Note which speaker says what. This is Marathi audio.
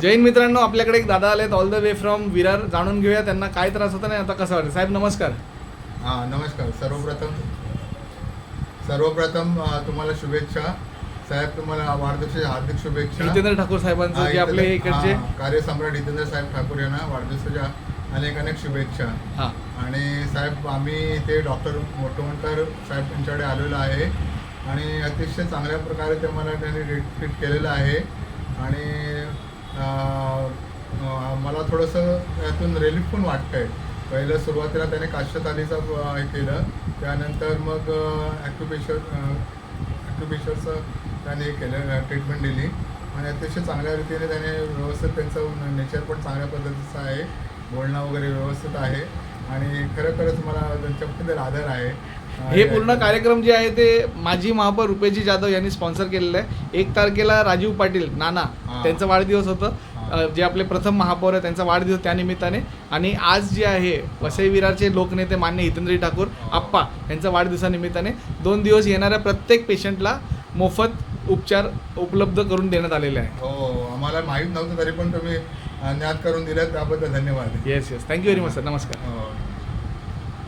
Speaker 1: जैन मित्रांनो आपल्याकडे एक दादा आलेत all the way from Virar. जाणून घेऊया त्यांना काय त्रास होता नाही आता कसं वाटतं साहेब नमस्कार.
Speaker 2: हां नमस्कार. सर्वप्रथम सर्वप्रथम अ, तुम्हाला शुभेच्छा. साहेब तुम्हाला वाढदिवसाच्या हार्दिक शुभेच्छा.
Speaker 1: जितेंद्र ठाकूर साहेबांचं जे आपले इकडचे
Speaker 2: हा, कार्यसम्राट जितेंद्र साहेब ठाकूर यांना वाढदिवसाच्या अनेक अनेक शुभेच्छा.
Speaker 1: हां.
Speaker 2: आणि साहेब आम्ही इथे डॉक्टर मोठवणकर साहेब यांच्याकडे आलेलो आहे. आणि अतिशय चांगल्या प्रकारे ते मला त्यांनी ट्रीट केलेलं आहे. आणि मला थोडंसं यातून रिलीफ पण वाटतं आहे पहिलं सुरुवातीला त्याने काश्यतालीचा हे केलं. त्यानंतर मग ॲक्युपेशर ॲक्युपेशरचं त्याने हे केलं ट्रीटमेंट दिली. आणि अतिशय चांगल्या रीतीने त्याने व्यवस्थित त्यांचं नेचर पण चांगल्या पद्धतीचं आहे. बोलणं वगैरे व्यवस्थित आहे. आणि खरोखरच मला त्यांच्याबद्दल आदर आहे.
Speaker 1: हे पूर्ण कार्यक्रम जे आहे ते माजी महापौर रुपेजी जाधव यांनी स्पॉन्सर केलेलं आहे. एक तारखेला राजीव पाटील नाना
Speaker 2: हां.
Speaker 1: त्यांचा वाढदिवस होतं.
Speaker 2: हां.
Speaker 1: जे आपले प्रथम महापौर आहे त्यांचा वाढदिवस त्यानिमित्ताने आणि आज जे आहे वसई विरारचे लोकनेते मान्य हितेंद्रजी ठाकूर आप्पा यांचा वाढदिवसानिमित्ताने दोन दिवस येणाऱ्या प्रत्येक पेशंटला मोफत उपचार उपलब्ध करून देण्यात आलेले आहे
Speaker 2: हो आम्हाला माहीत नव्हतं तरी पण तुम्ही ज्ञात करून दिलं त्याबद्दल धन्यवाद.
Speaker 1: Yes yes thank you very much sir नमस्कार.
Speaker 2: हो.